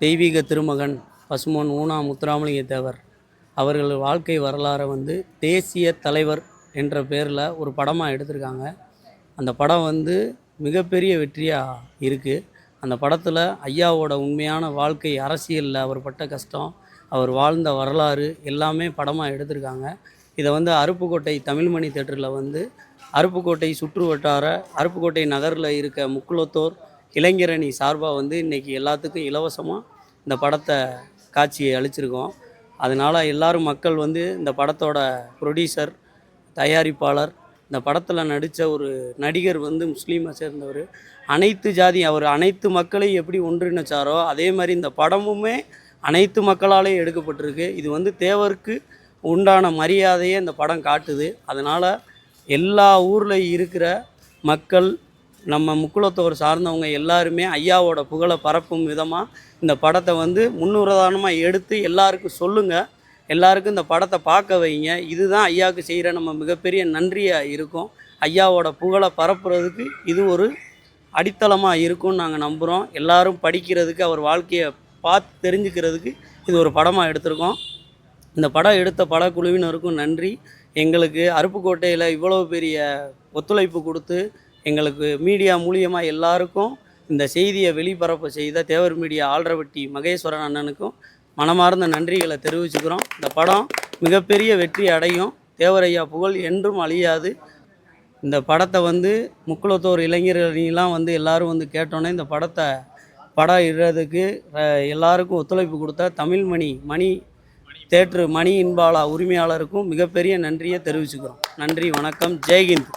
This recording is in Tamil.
தெய்வீக திருமகன் பசுமன் ஊனா முத்துராமலிங்க தேவர் அவர்கள் வாழ்க்கை வரலாறை வந்து தேசிய தலைவர் என்ற பேரில் ஒரு படமாக எடுத்திருக்காங்க. அந்த படம் வந்து மிகப்பெரிய வெற்றியாக இருக்குது அந்த படத்தில் ஐயாவோட உண்மையான வாழ்க்கை அரசியலில் அவர் பட்ட கஷ்டம் அவர் வாழ்ந்த வரலாறு எல்லாமே படமாக எடுத்திருக்காங்க. இதை வந்து அருப்புக்கோட்டை தமிழ்மணி தேட்டரில் வந்து அருப்புக்கோட்டை சுற்று வட்டார அருப்புக்கோட்டை நகரில் இருக்க முக்குளத்தோர் இளைஞரணி சார்பாக வந்து இன்றைக்கி எல்லாத்துக்கும் இலவசமாக இந்த படத்தை காட்சியை அளிச்சிருக்கோம். அதனால் எல்லாரும் மக்கள் வந்து இந்த படத்தோட ப்ரொடியூசர் தயாரிப்பாளர் இந்த படத்தில் நடித்த ஒரு நடிகர் வந்து முஸ்லீமை சேர்ந்தவர். அனைத்து ஜாதி அவர் அனைத்து மக்களையும் எப்படி ஒன்றிணைச்சாரோ அதே மாதிரி இந்த படமுமே அனைத்து மக்களாலேயும் எடுக்கப்பட்டிருக்கு. இது வந்து தேவருக்கு உண்டான மரியாதையை இந்த படம் காட்டுது. அதனால் எல்லா ஊரில் இருக்கிற மக்கள் நம்ம முக்குளத்தோர் சார்ந்தவங்க எல்லாருமே ஐயாவோட புகழை பரப்பும் விதமாக இந்த படத்தை வந்து முன்னுதாரணமாக எடுத்து எல்லாருக்கும் சொல்லுங்கள் எல்லாருக்கும் இந்த படத்தை பார்க்க வைங்க. இதுதான் ஐயாவுக்கு செய்கிற நம்ம மிகப்பெரிய நன்றியாக இருக்கும். ஐயாவோட புகழை பரப்புறதுக்கு இது ஒரு அடித்தளமாக இருக்கும்னு நாங்கள் நம்புகிறோம் எல்லாரும் படிக்கிறதுக்கு அவர் வாழ்க்கையை பார்த்து தெரிஞ்சுக்கிறதுக்கு இது ஒரு படமாக எடுத்திருக்கோம். இந்த படம் எடுத்த படக்குழுவினருக்கும் நன்றி. எங்களுக்கு அருப்புக்கோட்டையில் இவ்வளோ பெரிய ஒத்துழைப்பு கொடுத்து எங்களுக்கு மீடியா மூலியமாக எல்லாருக்கும் இந்த செய்தியை வெளிப்பரப்பு செய்த தேவர் மீடியா ஆல்ரவட்டி மகேஸ்வரன் அண்ணனுக்கும் மனமார்ந்த நன்றிகளை தெரிவிச்சுக்கிறோம். இந்த படம் மிகப்பெரிய வெற்றி அடையும். தேவரையா புகழ் என்றும் அழியாது. இந்த படத்தை வந்து முக்குளத்தோர் இளைஞர்களெலாம் வந்து எல்லோரும் வந்து கேட்டோன்னே இந்த படத்தை படம் இடுறதுக்கு எல்லாருக்கும் ஒத்துழைப்பு கொடுத்த தமிழ்மணி மணி தேட்ரு மணி இன்பாலா உரிமையாளருக்கும் மிகப்பெரிய நன்றியை தெரிவிச்சுக்கிறோம். நன்றி வணக்கம் ஜெய்ஹிந்த்.